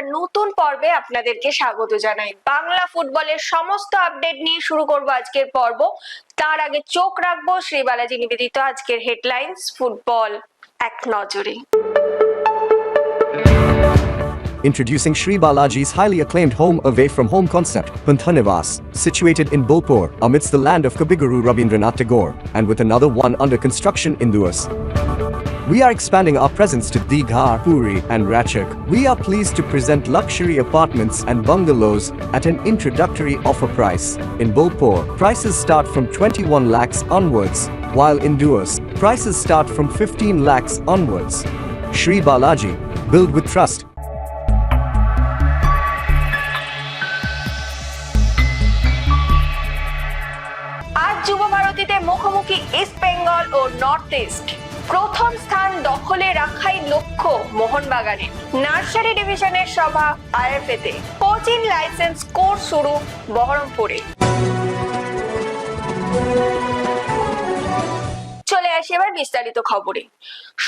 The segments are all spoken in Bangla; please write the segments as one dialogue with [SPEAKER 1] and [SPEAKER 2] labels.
[SPEAKER 1] একটা নতুন পর্বে আপনাদেরকে স্বাগত জানাই বাংলা ফুটবলের সমস্ত আপডেট নিয়ে শুরু করব আজকের পর্ব তার আগে চোখ রাখব শ্রী বালাজি নিবেদিত আজকের হেডলাইন্স ফুটবল এক নজরে
[SPEAKER 2] Introducing Sri Balaji's highly acclaimed home away from home concept, Panthanivas, situated in Bolpur, amidst the land of Kabiguru Rabindranath Tagore, and with another one under construction in Duas. We are expanding our presence to Digha, Puri, and Ratchak. We are pleased to present luxury apartments and bungalows at an introductory offer price. In Bolpur, prices start from 21 lakhs onwards, while in Duas, prices start from 15 lakhs onwards. Sri Balaji, build with trust.
[SPEAKER 1] আজ যুব ভারতীতে মুখোমুখি ইস্ট বেঙ্গল ও নর্থ ইস্ট প্রথম স্থান দখলে রাখাই লক্ষ্য মোহনবাগানের নার্সারি ডিভিশনের সভা আইএফএ তে কোচিং লাইসেন্স কোর্স শুরু বহরমপুরে। চলে আসি এবার বিস্তারিত খবরে।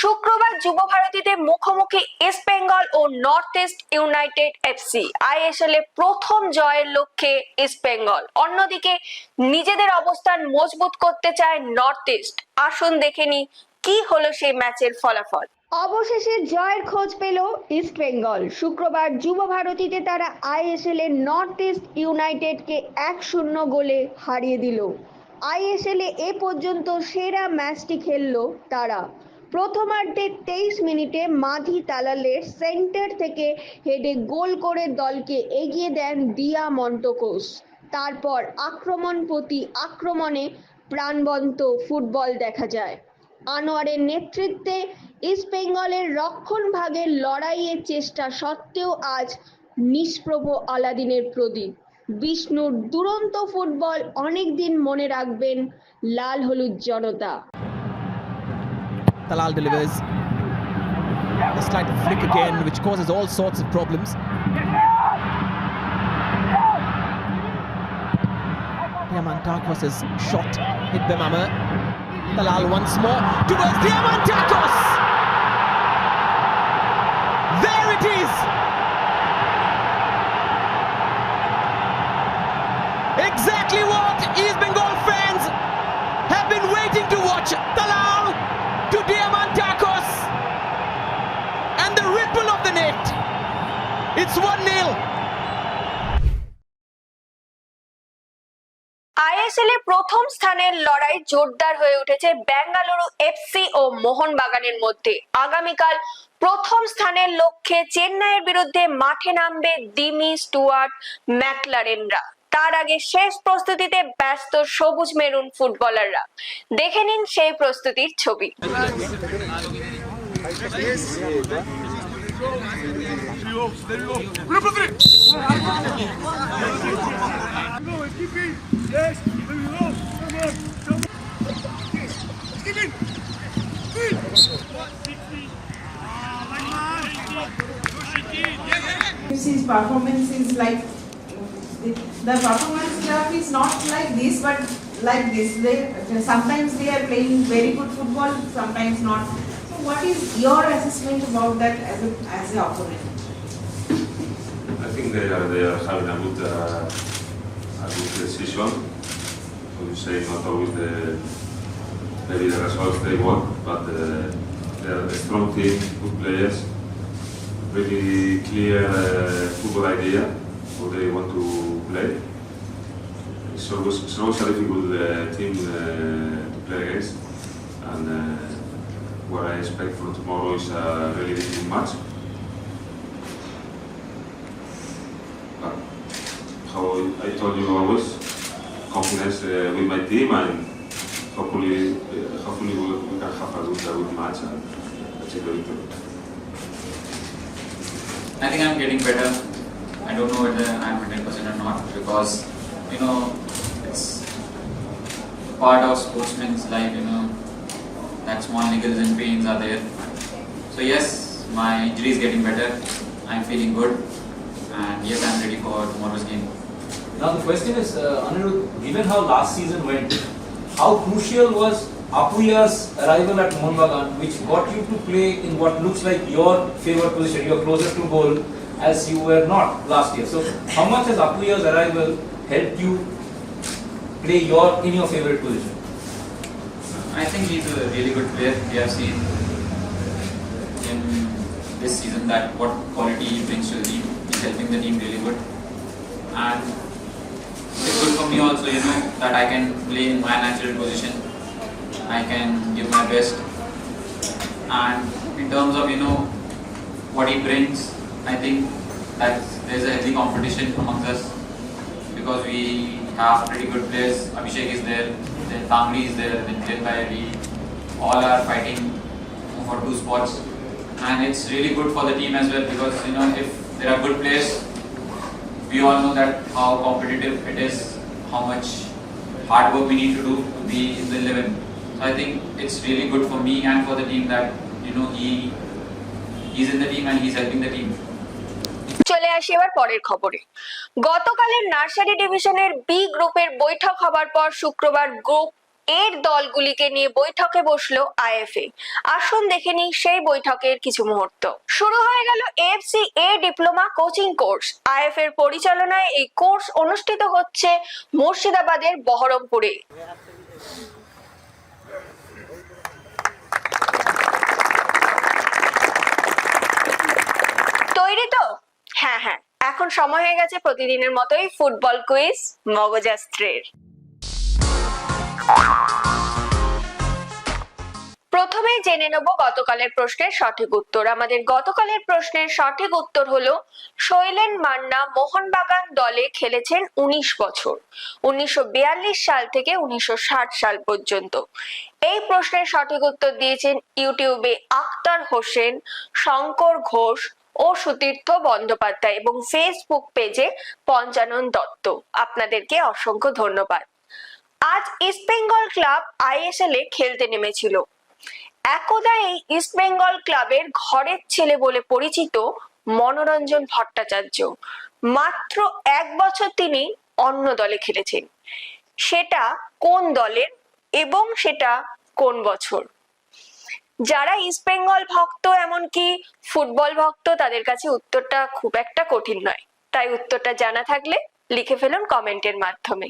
[SPEAKER 1] শুক্রবার যুব ভারতীতে মুখোমুখি ইস্ট বেঙ্গল ও North East United FC. ISL প্রথম জয়ের লক্ষ্যে ইস্ট বেঙ্গল। অন্যদিকে নিজেদের অবস্থান মজবুত করতে চায় নর্থ ইস্ট। আসুন দেখে নি কি হলো সেই ম্যাচের ফলাফল?
[SPEAKER 3] অবশেষে জয়ের খোঁজ পেল ইস্ট বেঙ্গল। শুক্রবার যুব ভারতীতে তারা আইএসএল এর নর্থ ইস্ট ইউনাইটেডকে এক শূন্য গোলে হারিয়ে দিল। আইএসএল এ এ পর্যন্ত সেরা ম্যাচটি খেলল তারা। প্রথমার্ধে তেইশ মিনিটে মাধি তালালের সেন্টার থেকে হেডে গোল করে দলকে এগিয়ে দেন দিয়া মন্টকোস তারপর আক্রমণ প্রতি আক্রমণে প্রাণবন্ত ফুটবল দেখা যায়। আনোয়ারের নেতৃত্বে ইস্ট বেঙ্গলের রক্ষণ ভাগের লড়াইয়ের চেষ্টা সত্ত্বেও আজ নিষ্প্রভ আলাদিনের প্রদীপ বিষ্ণুর দুরন্ত ফুটবল অনেকদিন মনে রাখবেন লাল হলুদ জনতা
[SPEAKER 4] Talal delivers. Trying to flick again, which causes all sorts of problems. Yaman Diamantakos' shot hit Bemama. Talal once more towards Diamantakos! There it is! Exactly what East Bengal fans have been waiting to watch. Talal to Diamantakos. And the ripple of the net. It's 1 0.
[SPEAKER 1] ISL এ প্রথম স্থানের লড়াই জোরদার হয়ে উঠেছে বেঙ্গালুরু এফসি ও মোহনবাগানের মধ্যে। আগামীকাল প্রথম স্থানের লক্ষ্যে চেন্নাইয়ের বিরুদ্ধে মাঠে নামবে দিমি স্টুয়ার্ট ম্যাকলারেনরা। তার আগে শেষ প্রস্তুতিতে ব্যস্ত সবুজ মেরুন ফুটবলাররা। দেখে নিন সেই প্রস্তুতির ছবি।
[SPEAKER 5] His performance is like the performance stuff is not like this, but like this. They sometimes they are playing very good football, sometimes not. So, what is your assessment about that as a as an opponent?
[SPEAKER 6] I think they are they are having a good uh, good season. So you say not always the maybe the results they want, but they are a strong team, good players, really clear uh, football idea how they want to play. It's always, it's always a difficult uh, team uh, to play against, and uh, what I expect for tomorrow is a really difficult match. But how I told you always, confidence uh, with my team and hopefully, uh, hopefully we, we can have a good, a good match and achieve the victory.
[SPEAKER 7] I think I'm getting better. I don't know whether I'm 100% or not because, you know, it's part of sportsman's life, you know, that small niggles and pains are there. So, yes, my injury is getting better. I'm feeling good. And yes, I'm ready for tomorrow's game.
[SPEAKER 8] Now the question is, uh, Anirudh, given how last season went, how crucial was Apuya's arrival at Mohun Bagan, which got you to play in what looks like your favourite position, you're closer to goal, as you were not last year. So how much has Apuya's arrival helped you play your in your favorite position?
[SPEAKER 7] I think he's a really good player. We have seen in this season that what quality he brings to the team. He's helping the team really good. And good for me also, you know, that I can play in my natural position. I can give my best. And in terms of, you know, what he brings, I think that there's a healthy competition amongst us because we have pretty good players. Abhishek is there, then Tangri is there, then Bhai, we all are fighting for two spots. And it's really good for the team as well because you know if there are good players, we all know that how competitive it is, how much hard work we need to do to be in the 11. So I think it's really good for me and for the team that you know he he's in the team and he's helping the team.
[SPEAKER 1] চলে আসি এবার পরের খবরে গতকালের নার্সারি ডিভিশনের বি গ্রুপের বৈঠক হবার পর শুক্রবার গ্রুপ এর দলগুলিকে নিয়ে বৈঠকে বসল আইএফএ। আসুন দেখে নিই সেই বৈঠকের কিছু মুহূর্ত। শুরু হয়ে গেল FC A diploma coaching course. IF এর পরিচালনায় এই কোর্স অনুষ্ঠিত হচ্ছে মুর্শিদাবাদের বহরমপুরে। তৈরি তো? হ্যাঁ হ্যাঁ। এখন সময় হয়ে গেছে প্রতিদিনের মতোই ফুটবল কুইজ মগজাস্ত্রের। প্রথমেই জেনে নেব গতকালের প্রশ্নের সঠিক উত্তর। আমাদের গতকালের প্রশ্নের সঠিক উত্তর হলো, শৈলেন মান্না মোহনবাগান দলে খেলেছেন উনিশ বছর, উনিশশো বিয়াল্লিশ সাল থেকে উনিশশো ষাট সাল পর্যন্ত। এই প্রশ্নের সঠিক উত্তর দিয়েছেন ইউটিউবে আক্তার হোসেন, শঙ্কর ঘোষ ও সুতীর্থ বন্দ্যোপাধ্যায় এবং ফেসবুক পেজে পঞ্চানন দত্ত। আপনাদেরকে অসংখ্য ধন্যবাদ। আজ ইস্টবেঙ্গল ক্লাব আইএসএল এ খেলতে নেমেছিল। একদা এই ইস্টবেঙ্গল ক্লাবের ঘরের ছেলে বলে পরিচিত মনোরঞ্জন ভট্টাচার্য। মাত্র এক বছর তিনি অন্য দলে খেলেছেন। সেটা কোন দলের এবং সেটা কোন বছর? যারা ইস্টবেঙ্গল ভক্ত এমনকি ফুটবল ভক্ত, তাদের কাছে উত্তরটা খুব একটা কঠিন নয়। তাই উত্তরটা জানা থাকলে লিখে ফেলুন কমেন্টের মাধ্যমে।